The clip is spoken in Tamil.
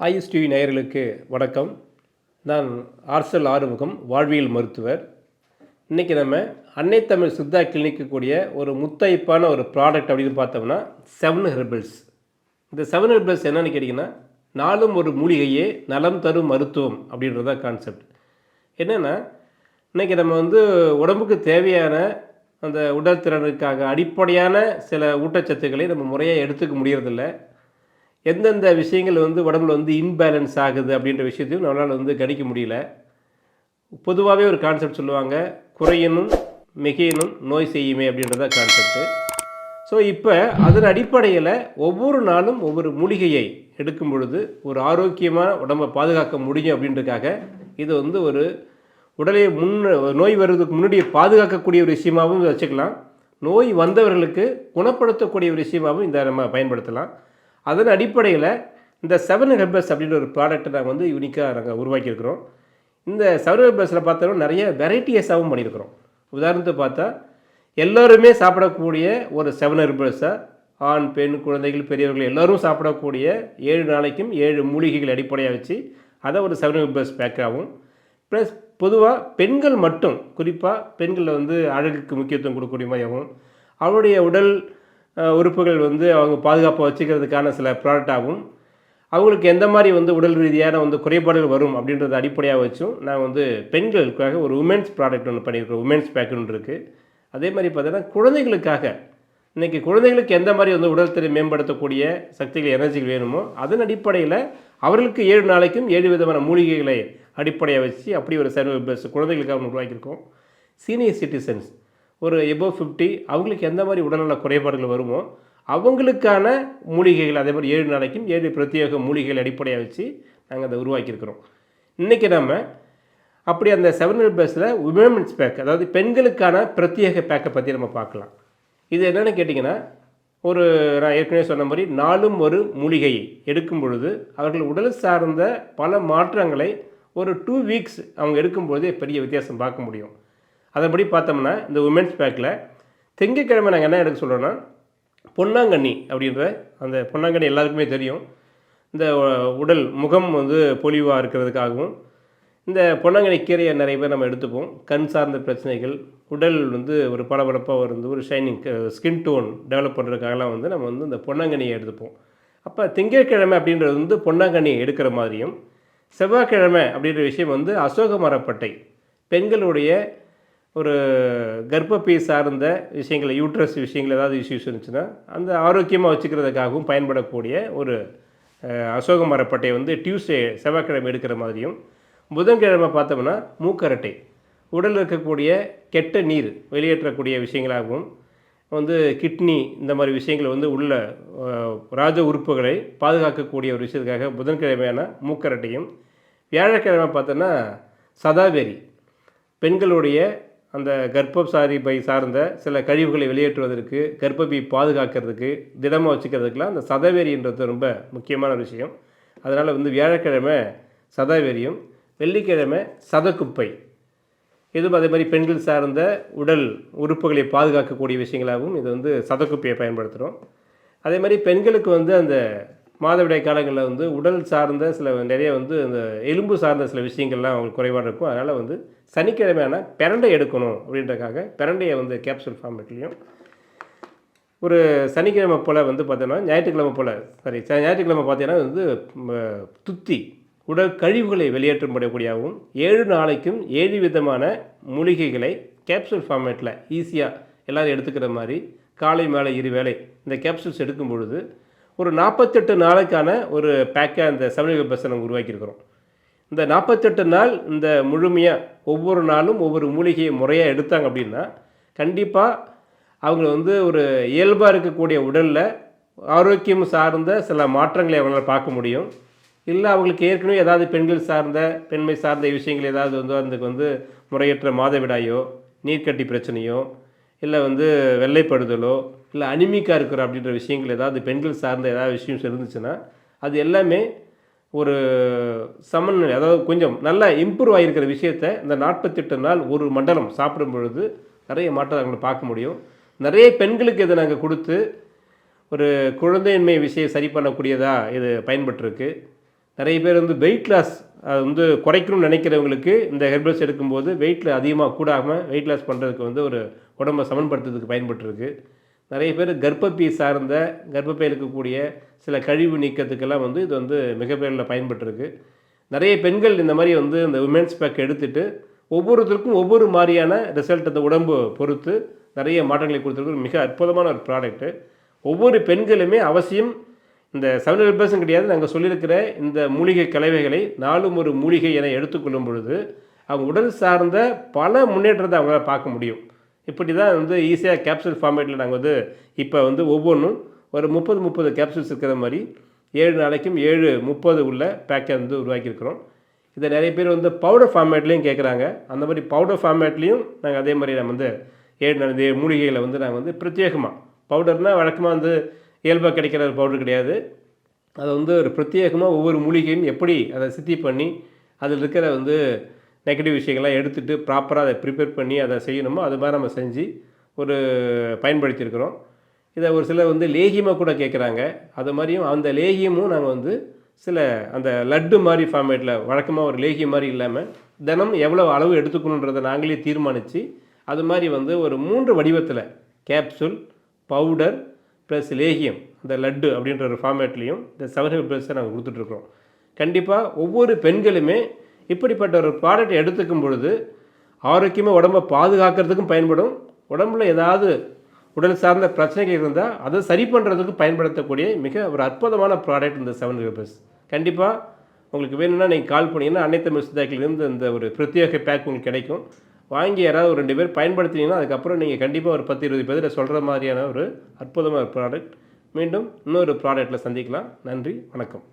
ஐஎஸ்டிவி நேயர்களுக்கு வணக்கம். நான் ஆர்சல் ஆறுமுகம் வாழ்வியல் மருத்துவர். இன்றைக்கி நம்ம அன்னை தமிழ் சித்தா கிளினிக்கு கூடிய ஒரு முத்தைப்பான ஒரு ப்ராடக்ட் அப்படின்னு பார்த்தோம்னா செவன் ஹெர்பல்ஸ் இந்த செவன் ஹெர்பல்ஸ் என்னென்னு கேட்டிங்கன்னா நாளும் ஒரு மூலிகையே நலம் தரும் மருத்துவம் அப்படின்றது தான் கான்செப்ட் என்னென்னா இன்றைக்கி நம்ம வந்து உடம்புக்கு தேவையான அந்த உடல் திறனுக்காக அடிப்படையான சில ஊட்டச்சத்துக்களை நம்ம முறையாக எடுத்துக்க முடியறதில்ல. எந்தெந்த விஷயங்கள் வந்து உடம்புல வந்து இன்பேலன்ஸ் ஆகுது அப்படின்ற விஷயத்தையும் நம்மளால் வந்து கணிக்க முடியல. பொதுவாகவே ஒரு கான்செப்ட் சொல்லுவாங்க குறையனும் மிகையனும் நோய் செய்யுமே அப்படின்றத கான்செப்ட்டு ஸோ இப்போ அதன் அடிப்படையில் ஒவ்வொரு நாளும் ஒவ்வொரு மூலிகையை எடுக்கும் பொழுது ஒரு ஆரோக்கியமான உடம்பை பாதுகாக்க முடியும் அப்படின்றதுக்காக இது வந்து ஒரு உடலை முன் நோய் வருவதுக்கு முன்னாடி பாதுகாக்கக்கூடிய ஒரு விஷயமாகவும் வச்சுக்கலாம். நோய் வந்தவர்களுக்கு குணப்படுத்தக்கூடிய ஒரு விஷயமாகவும் இந்த நம்ம பயன்படுத்தலாம். அதன் அடிப்படையில் இந்த செவன் ஹெர்பஸ் அப்படின்ற ஒரு ப்ராடக்ட்டை நாங்கள் வந்து யூனிக்காக நாங்கள் உருவாக்கியிருக்கிறோம். இந்த செவன் ஹெர்பஸில் பார்த்தோம்னா நிறைய வெரைட்டியஸாகவும் பண்ணியிருக்கிறோம். உதாரணத்துக்கு பார்த்தா எல்லோருமே சாப்பிடக்கூடிய ஒரு செவன் ஹெர்பஸை ஆண் பெண் குழந்தைகள் பெரியவர்கள் எல்லோரும் சாப்பிடக்கூடிய ஏழு நாளைக்கும் ஏழு மூலிகைகள் அடிப்படையாக வச்சு அதை ஒரு செவன் ஹெர்பஸ் பேக்காகவும் ப்ளஸ் பொதுவாக பெண்கள் மட்டும் குறிப்பாக பெண்களில் வந்து அழகுக்கு முக்கியத்துவம் கொடுக்கக்கூடிய மாதிரியாகவும் அவருடைய உடல் உறுப்புகள் வந்து அவங்க பாதுகாப்பாக வச்சுக்கிறதுக்கான சில ப்ராடக்டாகவும் அவங்களுக்கு எந்த மாதிரி வந்து உடல் ரீதியான வந்து குறைபாடுகள் வரும் அப்படின்றத அடிப்படையாக வச்சும் நான் வந்து பெண்களுக்காக ஒரு உமன்ஸ் ப்ராடக்ட் ஒன்று பண்ணியிருக்கோம் உமன்ஸ் பேக் ஒன்று இருக்குது அதே மாதிரி பார்த்தீங்கன்னா குழந்தைகளுக்காக இன்றைக்கி குழந்தைகளுக்கு எந்த மாதிரி வந்து உடல் திறன் மேம்படுத்தக்கூடிய சக்திகள் எனர்ஜிகள் வேணுமோ அதன் அடிப்படையில் அவர்களுக்கு ஏழு நாளைக்கும் ஏழு விதமான மூலிகைகளை அடிப்படையாக வச்சு அப்படி ஒரு சர்வ பஸ் குழந்தைகளுக்காக உருவாக்கியிருக்கோம். சீனியர் சிட்டிசன்ஸ் ஒரு எபோ ஃபிஃப்டி அவங்களுக்கு எந்த மாதிரி உடல்நல குறைபாடுகள் வருமோ அவங்களுக்கான மூலிகைகள் அதே மாதிரி ஏழு நாளைக்கும் ஏழு பிரத்யேக மூலிகைகள் அடிப்படையாக வச்சு நாங்கள் அதை உருவாக்கியிருக்கிறோம். இன்றைக்கி நம்ம அப்படி அந்த செவன் பேஸில் உமன்ஸ் பேக் அதாவது பெண்களுக்கான பிரத்யேக பேக்கை பற்றி நம்ம பார்க்கலாம். இது என்னென்னு கேட்டிங்கன்னா ஒரு நான் ஏற்கனவே சொன்ன மாதிரி நாளும் ஒரு மூலிகை எடுக்கும் பொழுது அவர்கள் உடல் சார்ந்த பல மாற்றங்களை ஒரு டூ வீக்ஸ் அவங்க எடுக்கும்போதே பெரிய வித்தியாசம் பார்க்க முடியும். அதன்படி பார்த்தோம்னா இந்த உமன்ஸ் பேக்கில் திங்கக்கிழமை நாங்கள் என்ன எடுக்க சொல்கிறோன்னா பொன்னாங்கண்ணி அப்படின்ற அந்த பொன்னாங்கண்ணி எல்லாருக்குமே தெரியும். இந்த உடல் முகம் வந்து பொலிவாக இருக்கிறதுக்காகவும் இந்த பொன்னாங்கண்ணி கீரையை நிறைய பேர் நம்ம எடுத்துப்போம். கண் சார்ந்த பிரச்சனைகள் உடல் வந்து ஒரு பளபளப்பாக இருந்து ஒரு ஷைனிங் ஸ்கின் டோன் டெவலப் பண்ணுறதுக்காகலாம் வந்து நம்ம வந்து இந்த பொன்னாங்கண்ணியை எடுத்துப்போம். அப்போ திங்கட்கிழமை அப்படின்றது வந்து பொன்னாங்கண்ணி எடுக்கிற மாதிரியும் செவ்வாய்க்கிழமை அப்படின்ற விஷயம் வந்து அசோக மரப்பட்டை பெண்களுடைய ஒரு கர்ப்பப்பை சார்ந்த விஷயங்கள் யூட்ரஸ் விஷயங்கள் ஏதாவது இஷ்யூஸ் இருந்துச்சுன்னா அந்த ஆரோக்கியமாக வச்சுக்கிறதுக்காகவும் பயன்படக்கூடிய ஒரு அசோக மரப்பட்டை வந்து டியூஸ்டே செவ்வாய்க்கிழமை எடுக்கிற மாதிரியும் புதன்கிழமை பார்த்தோம்னா மூக்கரட்டை. உடலில் இருக்கக்கூடிய கெட்ட நீர் வெளியேற்றக்கூடிய விஷயங்களாகவும் வந்து கிட்னி இந்த மாதிரி விஷயங்கள் வந்து உள்ள ராஜ உறுப்புகளை பாதுகாக்கக்கூடிய ஒரு விஷயத்துக்காக புதன்கிழமையான மூக்கரட்டையும் வியாழக்கிழமை பார்த்தோன்னா சதாவேரி பெண்களுடைய அந்த கர்ப்பசாரி பை சார்ந்த சில கழிவுகளை வெளியேற்றுவதற்கு கர்ப்பப்பை பாதுகாக்கிறதுக்கு திடமாக வச்சுக்கிறதுக்கெலாம் அந்த சதவேரின்றது ரொம்ப முக்கியமான விஷயம். அதனால் வந்து வியாழக்கிழமை சதாவேரியும் வெள்ளிக்கிழமை சதக்குப்பை. இதுவும் அதே மாதிரி பெண்கள் சார்ந்த உடல் உறுப்புகளை பாதுகாக்கக்கூடிய விஷயங்களாகவும் இது வந்து சதக்குப்பையை பயன்படுத்துகிறோம் அதே மாதிரி பெண்களுக்கு வந்து அந்த மாதவிடாய் காலங்களில் வந்து உடல் சார்ந்த சில நிறைய வந்து அந்த எலும்பு சார்ந்த சில விஷயங்கள்லாம் அவங்களுக்கு குறைபாடு இருக்கும். அதனால் வந்து சனிக்கிழமையான பிரண்டை எடுக்கணும் அப்படின்றக்காக பிரண்டையை வந்து கேப்சூல் ஃபார்மேட்லேயும் ஒரு சனிக்கிழமை போல் வந்து பார்த்தோன்னா ஞாயிற்றுக்கிழமை போல் சாரி ஞாயிற்றுக்கிழமை பார்த்தீங்கன்னா வந்து துத்தி உடல் கழிவுகளை வெளியேற்றப்படக்கூடியவும் ஏழு நாளைக்கும் ஏழு விதமான மூலிகைகளை கேப்சூல் ஃபார்மேட்டில் ஈஸியாக எல்லோரும் எடுத்துக்கிற மாதிரி காலை மேலே இரு வேளை இந்த கேப்சூல்ஸ் எடுக்கும் பொழுது ஒரு நாற்பத்தெட்டு நாளைக்கான ஒரு பேக்கை அந்த சமநிலை பஸ்ஸை நாங்கள் உருவாக்கியிருக்கிறோம். இந்த நாற்பத்தெட்டு நாள் இந்த முழுமையாக ஒவ்வொரு நாளும் ஒவ்வொரு மூலிகையை முறையாக எடுத்தாங்க அப்படின்னா கண்டிப்பாக அவங்க வந்து ஒரு இயல்பாக இருக்கக்கூடிய உடலில் ஆரோக்கியம் சார்ந்த சில மாற்றங்களை அவங்களால் பார்க்க முடியும். இல்லை அவங்களுக்கு ஏற்கனவே ஏதாவது பெண்கள் சார்ந்த பெண்மை சார்ந்த விஷயங்கள் ஏதாவது வந்து அதுக்கு வந்து முறையற்ற மாதவிடாயோ நீர்க்கட்டி பிரச்சனையோ இல்லை வந்து வெள்ளைப்படுதலோ இல்லை அனிமிக்காக இருக்கிற அப்படின்ற விஷயங்கள் ஏதாவது பெண்கள் சார்ந்த ஏதாவது விஷயம் இருந்துச்சுன்னா அது எல்லாமே ஒரு சமநிலை அதாவது கொஞ்சம் நல்லா இம்ப்ரூவ் ஆகியிருக்கிற விஷயத்த இந்த நாற்பத்தெட்டு நாள் ஒரு மண்டலம் சாப்பிடும் பொழுது நிறைய மாற்றங்களை பார்க்க முடியும். நிறைய பெண்களுக்கு இதை நாங்கள் கொடுத்து ஒரு குழந்தையின்மை விஷயம் சரி பண்ணக்கூடியதாக இது பயன்பட்டிருக்கு. நிறைய பேர் வந்து வெயிட் லாஸ் அது வந்து குறைக்கணும்னு நினைக்கிறவங்களுக்கு இந்த ஹெர்பல்ஸ் எடுக்கும்போது வெயிட்டில் அதிகமாக கூடாமல் வெயிட் லாஸ் பண்ணுறதுக்கு வந்து ஒரு உடம்பை சமன்படுத்துறதுக்கு பயன்பட்டுருக்கு. நிறைய பேர் கர்ப்பப்பை சார்ந்த கர்ப்பப்பை இருக்கக்கூடிய சில கழிவு நீக்கத்துக்கெல்லாம் வந்து இது வந்து மிகப்பெரிய பயன்பட்டுருக்கு. நிறைய பெண்கள் இந்த மாதிரி வந்து இந்த உமன்ஸ் பேக் எடுத்துட்டு ஒவ்வொருத்தருக்கும் ஒவ்வொரு மாதிரியான ரிசல்ட் அந்த உடம்பு பொறுத்து நிறைய மாற்றங்களை கொடுத்துருக்கு மிக அற்புதமான ஒரு ப்ராடக்ட்டு ஒவ்வொரு பெண்களுமே அவசியம் இந்த செவன் ஹண்ட்ரட் பர்சன்ட் கிடையாது. நாங்கள் சொல்லியிருக்கிற இந்த மூலிகை கலவைகளை நாளும் ஒரு மூலிகை என எடுத்துக்கொள்ளும் பொழுது அவங்க உடல் சார்ந்த பல முன்னேற்றத்தை அவங்களால பார்க்க முடியும். இப்படி தான் வந்து ஈஸியாக கேப்சூல் ஃபார்மேட்டில் நாங்கள் வந்து இப்போ வந்து ஒவ்வொன்றும் ஒரு முப்பது முப்பது கேப்சூல்ஸ் இருக்கிற மாதிரி ஏழு நாளைக்கும் ஏழு முப்பது உள்ள பேக்கை வந்து உருவாக்கியிருக்கிறோம். இதை நிறைய பேர் வந்து பவுடர் ஃபார்மேட்லேயும் கேட்குறாங்க அந்த மாதிரி பவுடர் ஃபார்மேட்லேயும் நாங்கள் அதே மாதிரி நம்ம வந்து ஏழு நாள் இந்த மூலிகைகளை வந்து நாங்கள் வந்து பிரத்யேகமாக பவுடர்னால் வழக்கமாக வந்து இயல்பாக கிடைக்கிற ஒரு பவுடர் கிடையாது. அதை வந்து ஒரு பிரத்யேகமாக ஒவ்வொரு மூலிகையும் எப்படி அதை சித்தி பண்ணி அதில் இருக்கிற வந்து நெகட்டிவ் விஷயங்கள்லாம் எடுத்துகிட்டு ப்ராப்பராக அதை ப்ரிப்பேர் பண்ணி அதை செய்யணுமோ அது மாதிரி நம்ம செஞ்சு ஒரு பயன்படுத்தியிருக்கிறோம். இதை ஒரு சிலர் வந்து லேகியமாக கூட கேட்குறாங்க. அது மாதிரியும் அந்த லேகியமும் நாங்கள் வந்து சில அந்த லட்டு மாதிரி ஃபார்மேட்டில் வழக்கமாக ஒரு லேகியம் மாதிரி இல்லாமல் தினம் எவ்வளோ அளவு எடுத்துக்கணுன்றதை நாங்களே தீர்மானித்து அது மாதிரி வந்து ஒரு மூன்று வடிவத்தில் கேப்சூல் பவுடர் ப்ளஸ் லேகியம் அந்த லட்டு அப்படின்ற ஒரு ஃபார்மேட்லேயும் இந்த செவன் ப்ளஸ்ஸை நாங்கள் கொடுத்துட்ருக்குறோம் கண்டிப்பாக ஒவ்வொரு பெண்களுமே இப்படிப்பட்ட ஒரு ப்ராடக்ட் எடுத்துக்கும் பொழுது ஆரோக்கியமாக உடம்பை பாதுகாக்கிறதுக்கும் பயன்படும். உடம்புல ஏதாவது உடல் சார்ந்த பிரச்சனைகள் இருந்தால் அதை சரி பண்ணுறதுக்கு பயன்படுத்தக்கூடிய மிக ஒரு அற்புதமான ப்ராடக்ட் இந்த செவன் ரிவர்ஸ் கண்டிப்பாக உங்களுக்கு வேணும்னா நீங்கள் கால் பண்ணிங்கன்னா அனைத்து மிஸ்தாக்கிலிருந்து இந்த ஒரு பிரத்யேக பேக் உங்களுக்கு கிடைக்கும். வாங்கி யாராவது ஒரு ரெண்டு பேர் பயன்படுத்தினீங்கன்னா அதுக்கப்புறம் நீங்கள் கண்டிப்பாக ஒரு பத்து இருபது பேரில் சொல்கிற மாதிரியான ஒரு அற்புதமான ப்ராடக்ட் மீண்டும் இன்னொரு ப்ராடக்ட்டில் சந்திக்கலாம். நன்றி வணக்கம்.